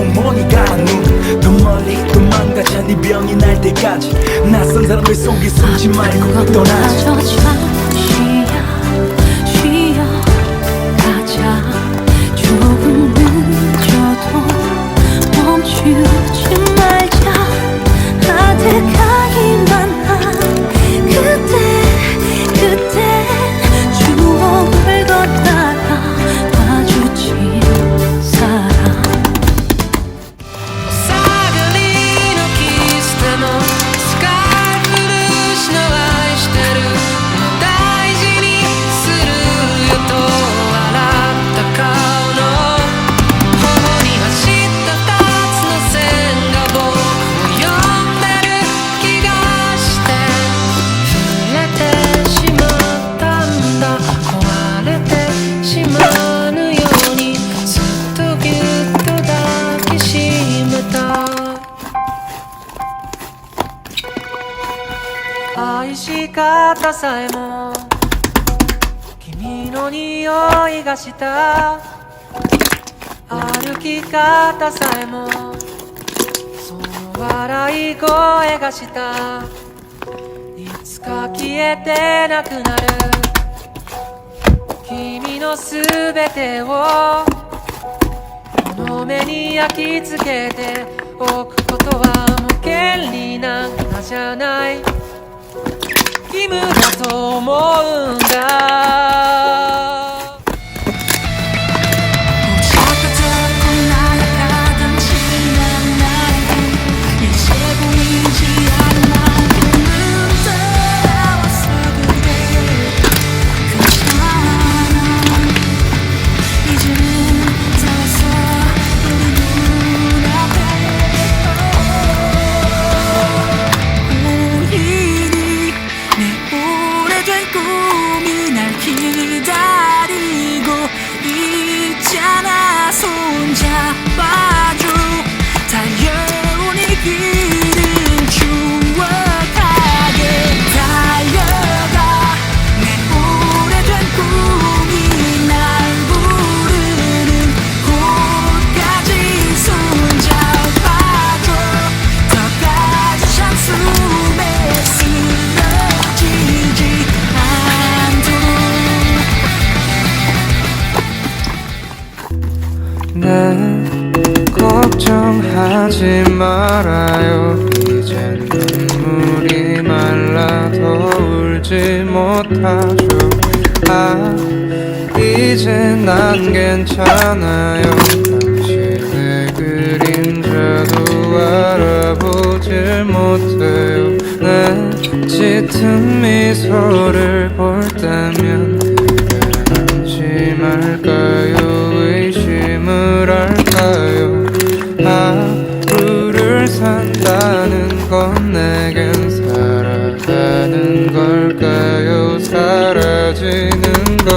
어머니가 눈더 멀리 도망가자 네 병이 날 때까지 낯선 사람들 속에 숨지 말고 떠나자 さえも君の匂いがした。歩き方さえもその笑い声がした。いつか消えてなくなる。君のすべてをこの目に焼き付けておくことはもう権利なんかじゃない。義務だと思うんだ。 말아요. 이젠 눈물이 말라 더 울지 못하죠. 아 이제 난 괜찮아요. 당신의 그림자도 알아보질 못해요. 내 짙은 미소를 볼 때면 그런지 말까요? 의심을 할까요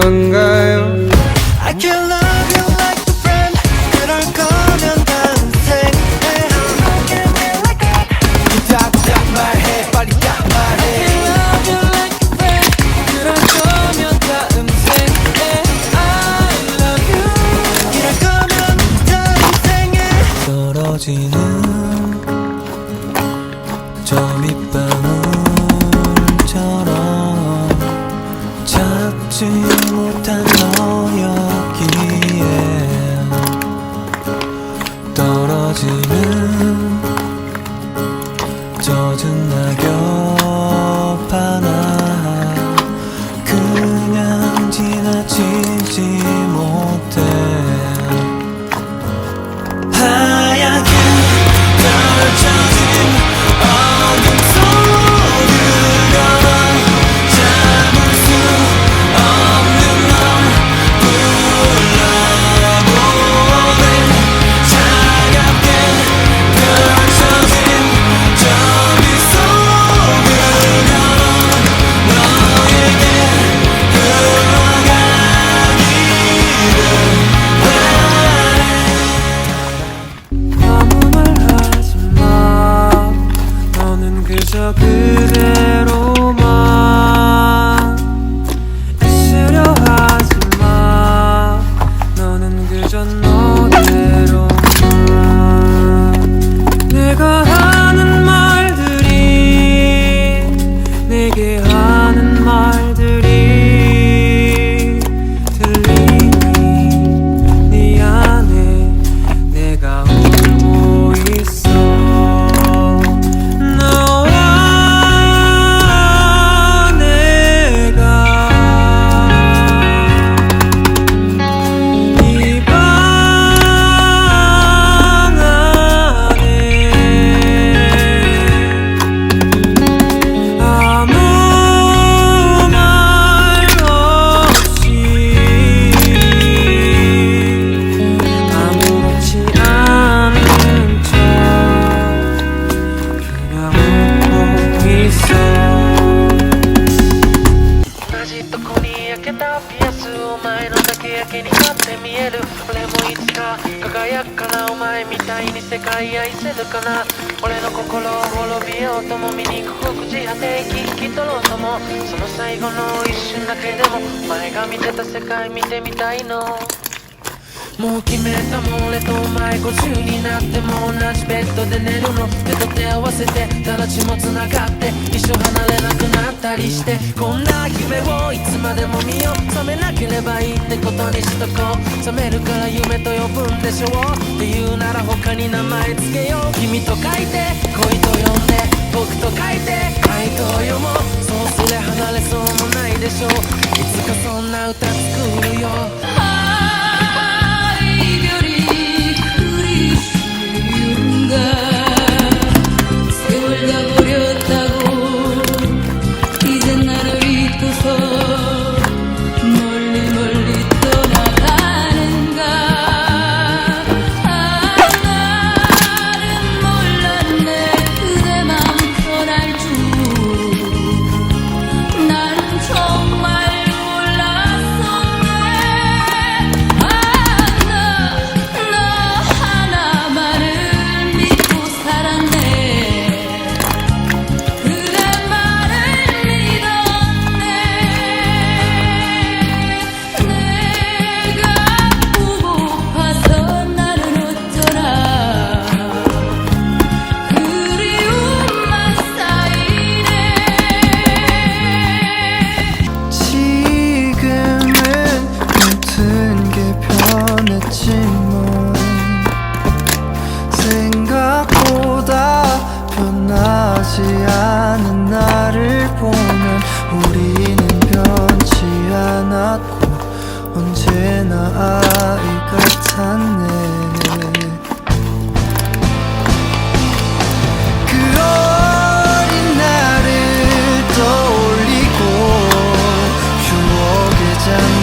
건가요 I can love you like a friend 그럴 거면 다음 생에 딱, 딱 말해 빨리 딱 말해 Love you like a friend 그럴 거면 다음 생에 I love you 이럴 거면 다음 생에 떨어지는 Martin. 光って見える俺もいつか輝くかなお前みたいに世界愛せるかな俺の心を滅びようとも醜く地果て生き引き取ろうともその最後の一瞬だけでも前が見てた世界見てみたいの。もう決めたもん俺とお前50になっても同じベッドで寝るの。手と手合わせてただ血も繋がって一生離れなくなったりして。こんな夢をいつまでも見よう。覚めなければいいってことにしとこう。覚めるから夢と呼ぶんでしょう。って言うなら他に名前つけよう。君と書いて恋と呼んで僕と書いて愛と読もう。そうすれ離れそうもないでしょう。いつかそんな歌作るよ。September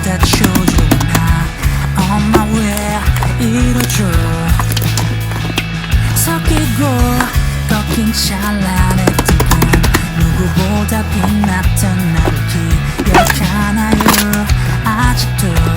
기쁘다기보다 조용하 엄마 왜 이러죠? 섞이고 꺾인 찬란했던 건 누구보다 빛났던 나를 기억하나요? 아직도